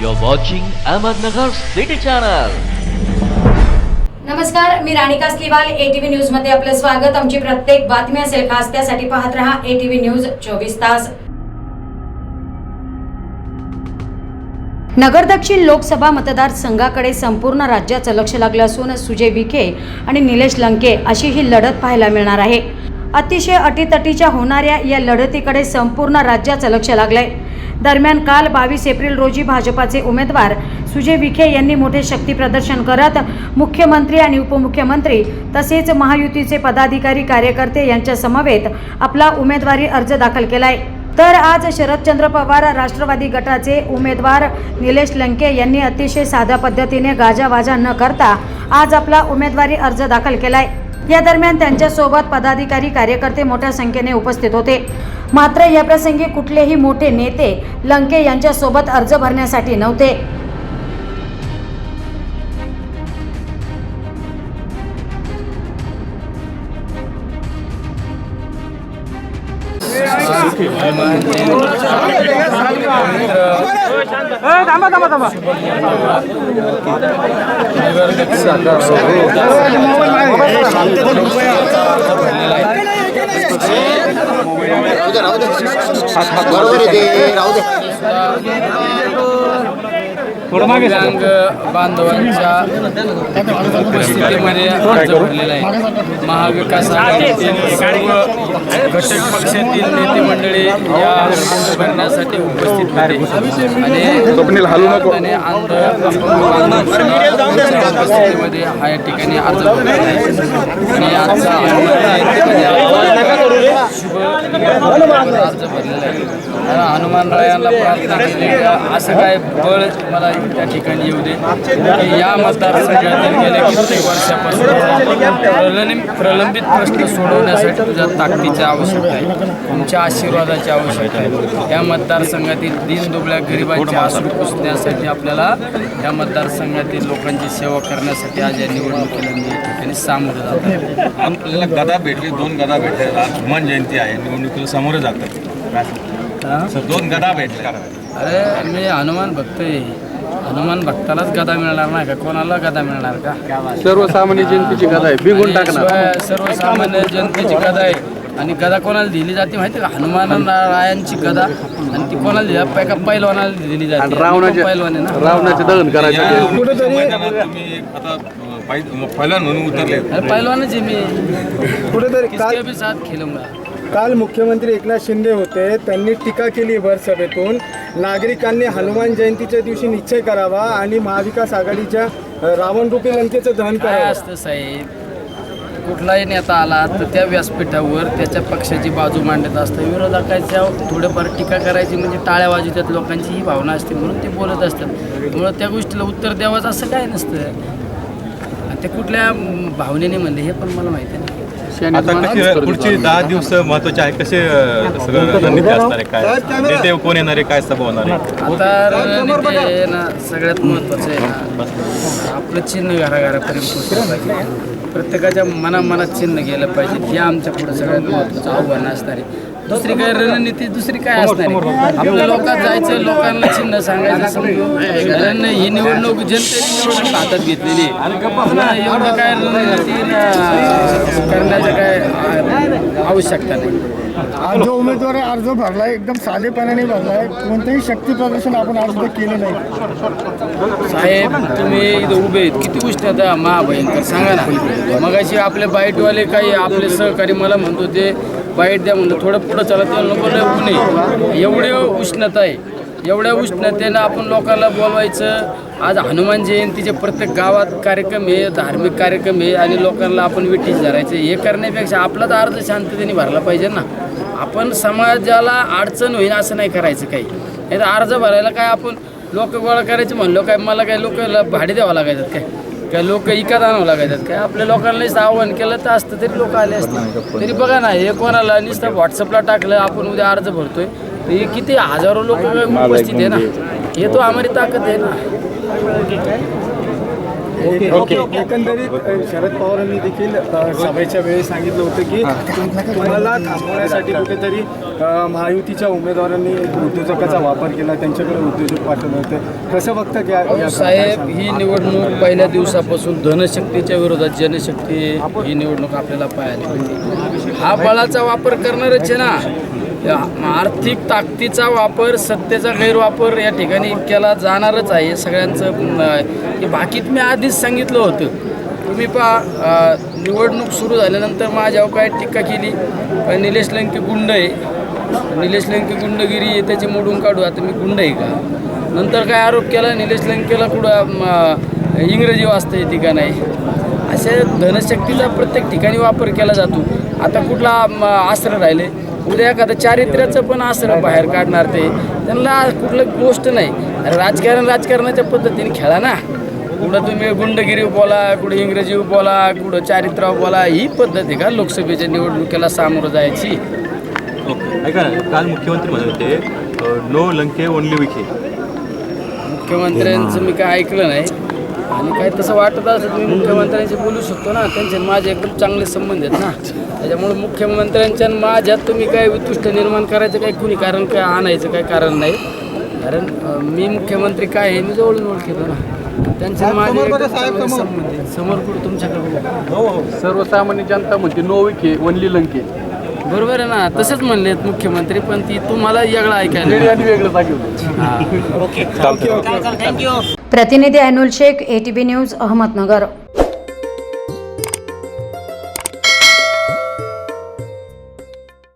You're watching Ahmednagar City Channel. नमस्कार मी Ranika स्लिवाल ATV न्यूजमध्ये आपलं स्वागत. आमची प्रत्येक बातमी असेल खास त्यासाठी पाहत रहा एटीव्ही न्यूज चोवीस तास. नगर दक्षिण लोकसभा मतदारसंघाकडे संपूर्ण राज्याचं लक्ष लागलं असून सुजय विखे आणि निलेश लंके अशी ही लढत पाहायला मिळणार आहे. अतिशय अटीतटीच्या होणाऱ्या या लढतीकडे संपूर्ण राज्याचं लक्ष लागलंय. दरम्यान काल बावीस एप्रिल रोजी भाजपाचे उमेदवार सुजय विखे यांनी मोठे शक्ती प्रदर्शन करत मुख्यमंत्री आणि उपमुख्यमंत्री तसेच महायुतीचे पदाधिकारी कार्यकर्ते यांच्या समवेत आपला उमेदवारी अर्ज दाखल केलाय. तर आज शरदचंद्र पवार राष्ट्रवादी गटाचे उमेदवार निलेश लंके यांनी अतिशय साध्या पद्धतीने गाजावाजा न करता आज आपला उमेदवारी अर्ज दाखल केलाय. या दरम्यान त्यांच्यासोबत पदाधिकारी कार्यकर्ते मोठ्या संख्येने उपस्थित होते. मात्र या प्रसंगी कुठलेही मोठे नेते लंके यांच्यासोबत अर्ज भरण्यासाठी नव्हते. थांबा थांबा थांबा. दिव्यांग बांधवांच्या उपस्थितीमध्ये अर्ज भरलेला आहे महाविकास आघाडीतील सर्व घटक पक्षातील नेते मंडळी या अर्ज भरण्यासाठी उपस्थित होते आणि आणि अंध उपस्थितीमध्ये हा या ठिकाणी अर्ज भरलेला आहे आणि आजचा अर्ज भरलेला आहे हनुमान रायांना प्रार्थना केली असं काय बळ मला त्या ठिकाणी येऊ दे. की या मतदारसंघातील गेल्या कित्येक वर्षापासून प्रलंबित प्रलंबित प्रश्न सोडवण्यासाठी तुझ्या ताकदीची आवश्यकता आहे. तुमच्या आशीर्वादाची आवश्यकता आहे. या मतदारसंघातील दीनदुबळ्या गरिबांची आसूड पुसण्यासाठी आपल्याला या मतदारसंघातील लोकांची सेवा करण्यासाठी आज या निवडणुकीला मी ठिकाणी सामोरं जात आपल्याला गदा भेटली दोन गदा भेटल्या हनुमान जयंती आहे. निवडणुकीला समोर जातात. सर दोन गदा भेटल्या अरे मी हनुमान भक्त आहे हनुमान भक्तालाच गदा मिळणार नाही का? कोणाला गदा मिळणार का? सर्वसामान्य जनतेची कथा आहे. बिघून टाकणार. सर्वसामान्य जनतेची गदा आहे. आणि गदा कोणाला दिली जाते माहिती का? हनुमान रायांची गदा. आणि ती कोणाला दिली जाते? एका पैलवानाला दिली जाते. आणि रावणाचे तो पैलवान ना? रावणाचे दहन करायचे पहिलवान म्हणून उतरले अरे पैलवानच आहे मी. कुठेतरी किसके काल भी साथ खेलूंगा काल मुख्यमंत्री एकनाथ शिंदे होते. त्यांनी टीका केली भर सभेतून. नागरिकांनी हनुमान जयंतीच्या दिवशी निश्चय करावा आणि महाविकास आघाडीच्या रावणरूपी लंकेचं दहन काय करावं. असतं साहेब? कुठलाही नेता आला तर त्या व्यासपीठावर त्याच्या पक्षाची बाजू मांडत असतं. विरोधकाच्या थोडंफार टीका करायची म्हणजे टाळ्या वाजवतात. लोकांची ही भावना असते म्हणून ते बोलत असतात. त्यामुळं त्या गोष्टीला उत्तर द्यावंच असं काय नसतं. आणि ते कुठल्या भावनेने म्हणले हे पण मला माहिती नाही. आता कशी पुढची दहा दिवस महत्त्वाचे आहे कसे सगळं रणनीती असणार आहे काय नेते कोण येणार आहे काय सभा होणार आहे? आता रणनीती आहे ना सगळ्यात महत्त्वाचं आहे ना. आपलं चिन्ह घराघरापर्यंत पोहोचलं पाहिजे. प्रत्येकाच्या मनामनात चिन्ह गेलं पाहिजे. हे आमच्या पुढे सगळ्यात महत्त्वाचं आव्हान असणार आहे. दुसरी काय रणनीती दुसरी काय असणार आहे? आपल्या लोकात जायचं लोकांना चिन्ह सांगायचं समजून कारण ही निवडणूक जनतेने निवडणूक हातात घेतलेली आहे. एवढं काय रणनीती करण्याचं काय आवश्यकता नाही. जो उमेदवार अर्ज भरलाय एकदम साधेपणाने भरलाय. कोणतंही शक्ती प्रदर्शन आपण आज केलं नाही. साहेब तुम्ही इथं उभे आहेत. किती गोष्टी आता महाभयंकर. सांगा ना. मगाशी आपले बाईटवाले काही आपले सहकारी मला म्हणत होते बाईट द्या म्हणलं थोडं पुढं चला तेव्हा नको लय एवढी एवढे उष्णता आहे. एवढ्या उष्णतेनं आपण लोकांना बोलवायचं. आज हनुमान जयंतीचे प्रत्येक गावात कार्यक्रम आहे धार्मिक कार्यक्रम आहे आणि लोकांना आपण विठीस धरायचं हे करण्यापेक्षा आपला तर अर्ज शांततेने भरला पाहिजे ना. आपण समाजाला अडचण होईल असं नाही करायचं काही. नाही तर अर्ज भरायला काय आपण लोक गोळा करायचे म्हणलो काय? मला काय लोक भाडे द्यावं लागायचं काय? काय लोक इकत आणावं लागायचं काय आपल्या लोकांना नुसतं आव्हान केलं तर असतं तरी लोक आले असते. तरी बघा ना हे कोणाला नुसतं व्हॉट्सअपला टाकलं आपण उद्या अर्ज भरतोय. तर हे किती हजारो लोक उपस्थित आहे ना. हे तो आम्हाला ताकद आहे ना. एक- एकंदरीत शरद पवारांनी देखील सभेच्या वेळी सांगितलं होतं की तुम्हाला थांबवण्यासाठी कुठेतरी महायुतीच्या उमेदवारांनी एक उद्योजकाचा वापर केला त्यांच्याकडे उद्योजक पाठवले होते. कसं बघता साहेब ही निवडणूक पहिल्या दिवसापासून धनशक्तीच्या विरोधात जनशक्ती ही निवडणूक आपल्याला पाहायला हा बळाचा वापर करणारच आहे ना. आर्थिक ताकदीचा वापर सत्तेचा गैरवापर या ठिकाणी केला जाणारच आहे. सगळ्यांचं अं, की बाकीत मी आधीच सांगितलं होतं. तुम्ही पहा निवडणूक सुरू झाल्यानंतर माझ्यावर काय टीका केली? निलेश लंकी गुंड आहे. निलेश लंकी गुंडगिरी आहे त्याची मोडून काढू. आता मी गुंड आहे का? नंतर काय आरोप केला? निलेश लंकेला कुठं इंग्रजी वाचता येते का नाही? अशा धनशक्तीचा प्रत्येक ठिकाणी वापर केला जातो. आता कुठला आश्रय राहिले? उद्या एखादं चारित्र्याचं पण आश्रय बाहेर काढणार ते त्यांना कुठलं गोष्ट नाही. अरे राजकारण राजकारणाच्या पद्धतीने खेळा ना. कुठं तुम्ही गुंडगिरी बोला कुठं इंग्रजी बोला कुठं चारित्र्य बोला ही पद्धत आहे का लोकसभेच्या निवडणुकीला सामोरं जायची? ओके ऐका ना काल मुख्यमंत्री म्हणत होते नो लंके ओनली विखे. मुख्यमंत्र्यांचं मी काय ऐकलं नाही. आणि काय तसं वाटत असं मी मुख्यमंत्र्यांशी बोलू शकतो ना त्यांचे माझे एकदम चांगले संबंध आहेत ना. त्याच्यामुळे मुख्यमंत्र्यांच्या आणि माझ्यात तुम्ही काय उत्कृष्ट निर्माण करायचं काय कुणी कारण काय आणायचं काय कारण नाही. कारण मी मुख्यमंत्री काय आहे मी जवळून ओळखतो ना. त्यांचे माझे समोर कुठं तुमच्याकडे बघू. सर्वसामान्य जनता म्हणते नो विखे वनली लंके. बरोबर आहे ना. तसंच म्हणलेत मुख्यमंत्री पण ती तुम्हाला वेगळं ऐकायला प्रतिनिधी अनुल शेख एटीबी न्यूज अहमदनगर.